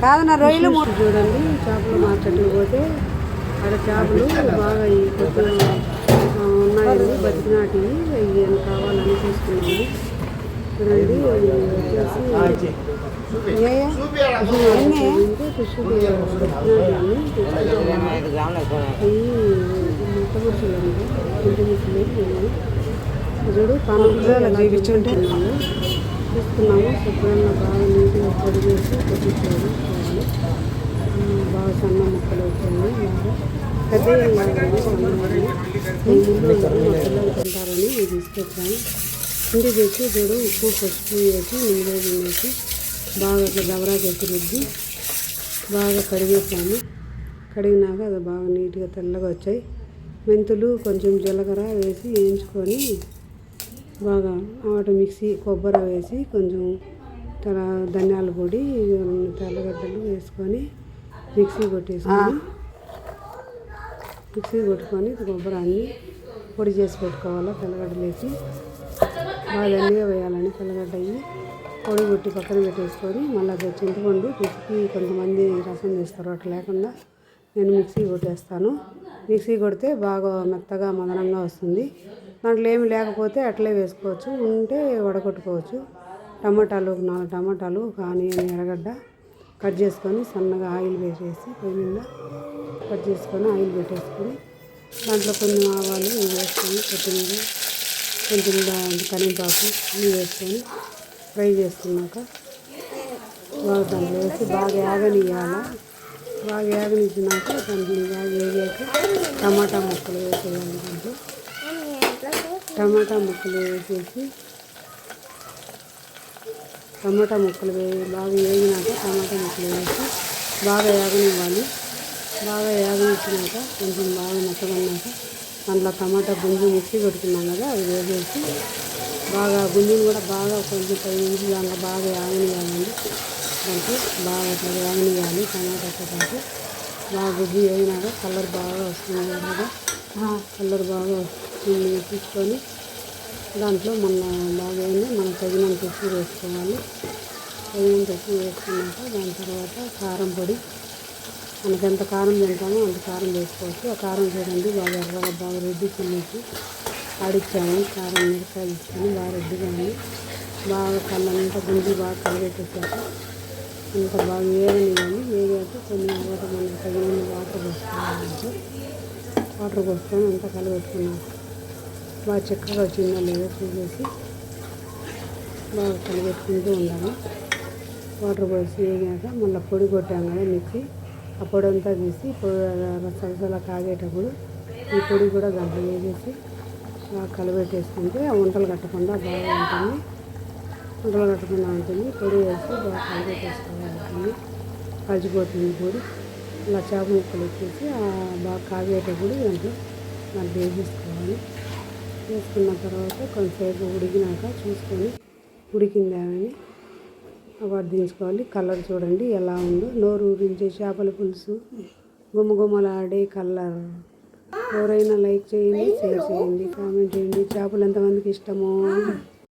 కాదన్న రొయ్యలు చూడండి చేపల మార్కెట్కి పోతే అక్కడ చేపలు బాగా ఉన్నాయండి బతికినాటి ఇవి కావాలని తీసుకున్నాము చూడండి వచ్చేసి అవి. చూడు పనులు చూపించుంటే. తీసుకున్నాము శుభ్రంగా బాగా నీట్గా పొడి చేసి బాగా సన్న ముక్కలు అవుతుంది బాగా పెద్ద సన్న పిల్లలు తింటారని తీసుకొచ్చాను. ఇంటికి చేసి చూడు ఉప్పు పసుపు వేసి నీళ్ళు వేసి బాగా అట్లా దవరా చేసి రుద్ది బాగా కడిగేసాము కడిగినాక అది బాగా నీట్గా తెల్లగా వచ్చాయి. మెంతులు కొంచెం జీలకర్ర వేసి వేయించుకొని బాగా ఆట మిక్సీ కొబ్బరి వేసి కొంచెం తర ధనియాల పొడి తెల్లగడ్డలు వేసుకొని మిక్సీ కొట్టేసుకొని మిక్సీ కొట్టుకొని కొబ్బరి అన్ని పొడి చేసి పెట్టుకోవాలి తెల్లగడ్డలు వేసి. బాగా దండిగా వేయాలని తెల్లగడ్డ అయ్యి పొడి కొట్టి పక్కన పెట్టేసుకొని మళ్ళీ అది చింతపండు పిసికి కొంతమంది రసం వేస్తారు అట్లా లేకుండా నేను మిక్సీ కొట్టేస్తాను. మిక్సీ కొడితే బాగా మెత్తగా మదనంగా వస్తుంది. దాంట్లో ఏమి లేకపోతే అట్లే వేసుకోవచ్చు. ఉంటే వడగొట్టుకోవచ్చు. టమాటాలు ఒక నాలుగు టమాటాలు ఒక ఆనియన్ ఎర్రగడ్డ కట్ చేసుకొని సన్నగా ఆయిల్ వేసేసి పొయ్యి మీద కట్ చేసుకొని ఆయిల్ పెట్టేసుకొని దాంట్లో కొన్ని ఆవాలు ఇవి వేసుకొని కొత్తిమీర కొంచెం కరింపాకు ఇవి వేసుకొని ఫ్రై చేసుకున్నాక బాగా దాంట్లో వేసి బాగా యాగనియాల బాగా యాగనిచ్చినాక దాంట్లో బాగా వేగాక టమాటా ముక్కలు వేసేయాలి దాంట్లో. టమాటా ముక్కలు వేసేసి టమాటా ముక్కలు వే బాగా వేగినాక టమాటా ముక్కలు వేసి బాగా వేగనివ్వాలి బాగా వేగనిచ్చినాక కొంచెం బాగా మెత్తగన్నాక దాంట్లో టమాటా గుంజు మిక్సీ కొట్టుకున్నాం కదా అది వేసేసి బాగా గుంజుని కూడా బాగా కొంచెం పది దాంట్లో బాగా వేగనివ్వాలండి దాంట్లో బాగా అట్లా యాగనివ్వాలి టమాటాతో పాటు. బాగా గుజ్జు వేగినాక కలర్ బాగా వస్తుంది కదా. కలర్ బాగా తీసుకొని దాంట్లో మన బాగా అయింది. మనం తగినంత ఉప్పు వేసుకోవాలి. తగినంత ఉప్పు వేసుకున్నాక దాని తర్వాత కారం పొడి. మనకి ఎంత కారం తింటామో అంత కారం వేసుకోవచ్చు. ఆ కారం చూడండి బాగా ఎర్రగా బాగా రెడ్డి చిన్నకి ఆడిచ్చాము. కారం మిరకాయలు ఇచ్చుకొని బాగా రెడ్డిగా ఉంది. బాగా కళ్ళంతా గుంజి బాగా కలిపెట్టేసాక అంత బాగా వేగనివ్వాలి. వేగాక కొన్ని వాటర్ మనకి తగిన వాటర్ పోసుకోవాలి వాటర్ పోసుకొని అంతా కలబెట్టుకున్నాక బాగా చక్కగా వచ్చిందో లేదో చూసేసి బాగా కలిపెట్టుకుంటూ ఉండాలి వాటర్ పోసి వేగాక మళ్ళీ పొడి కొట్టాం కదా మిక్సీ. ఆ పొడి అంతా తీసి పొడి సలసల కాగేటప్పుడు ఈ పొడి కూడా దాంట్లో వేసేసి బాగా కలబెట్టేసుకుంటే ఆ వంటలు కట్టకుండా బాగా ఉంటుంది. వంటలు కట్టకుండా ఉంటుంది. పొడి వేసి బాగా కలిపెట్టేసుకోవాలి కలిసిపోతుంది పొడి ఇట్లా చేప ముక్కలు వచ్చేసి బాగా కాగేటప్పుడు దాంట్లో దాంట్లో వేసేసుకోవాలి. వేసుకున్న తర్వాత కొంతసేపు ఉడికినాక చూసుకొని ఉడికిందా అని కలర్ చూడండి ఎలా ఉందో. నోరు ఊరించే చేపల పులుసు. గుమగుమలాడే కలర్. ఎవరైనా లైక్ చేయండి షేర్ చేయండి కామెంట్ చేయండి. చేపలు ఎంతమందికి ఇష్టమో